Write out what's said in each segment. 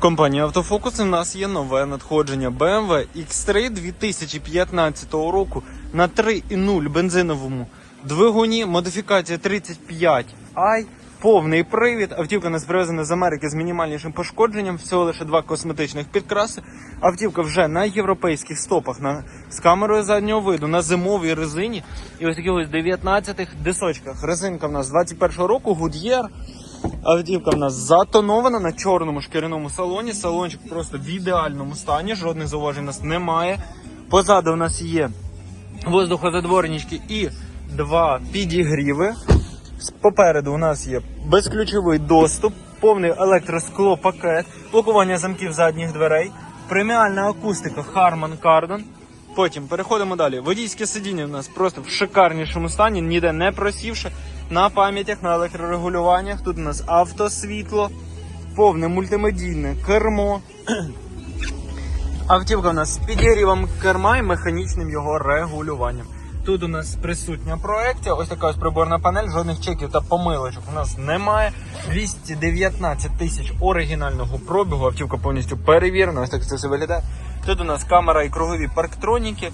Компанія Автофокус у нас є нове надходження BMW X3 2015 року на 3.0 бензиновому двигуні, модифікація 35i, повний привід. Автівка нас привезена з Америки з мінімальнішим пошкодженням, всього лише два косметичних підкраси. Автівка вже на європейських стопах на, з камерою заднього виду, на зимовій резині і ось таких ось 19-х дисочках. Резинка в нас 21-го року, Goodyear. Автівка в нас затонована на чорному шкіряному салоні. Салончик просто в ідеальному стані, жодних зауважень у нас немає. Позаду у нас є воздухозадворнички і два підігріви. Попереду у нас є безключовий доступ, повний електросклопакет, блокування замків задніх дверей, преміальна акустика Harman Kardon. Потім переходимо далі. Водійське сидіння у нас просто в шикарнішому стані, ніде не просівши. На пам'ятях, на електрорегулюваннях. Тут у нас автосвітло, повне мультимедійне кермо. Автівка у нас з підігрівом керма і механічним його регулюванням. Тут у нас присутня проекція, ось така ось приборна панель, жодних чеків та помилочок у нас немає. 219 тисяч оригінального пробігу, автівка повністю перевірена, ось так це все виглядає. Тут у нас камера і кругові парктроніки.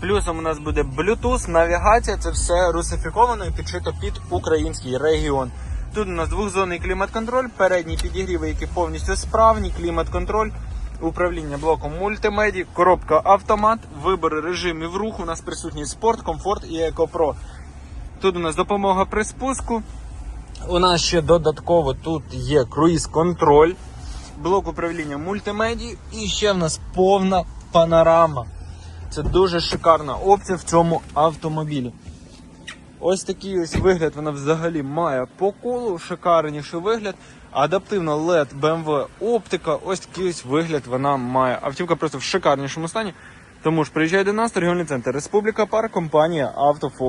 Плюсом у нас буде Bluetooth, навігація, це все русифіковано і підшито під український регіон. Тут у нас двохзонний клімат-контроль, передні підігріви, які повністю справні, клімат-контроль, управління блоком мультимеді, коробка автомат, вибори режимів руху. У нас присутній спорт, комфорт і екопро. Тут у нас допомога при спуску. У нас ще додатково тут є круїз-контроль, блок управління мультимедії і ще в нас повна панорама. Це дуже шикарна опція в цьому автомобілі. Ось такий ось вигляд вона взагалі має по колу, шикарніший вигляд. Адаптивна LED BMW оптика, ось такий ось вигляд вона має. Автівка просто в шикарнішому стані. Тому ж приїжджай до нас, торгівельний центр Республіка Парк, компанія Автофокус.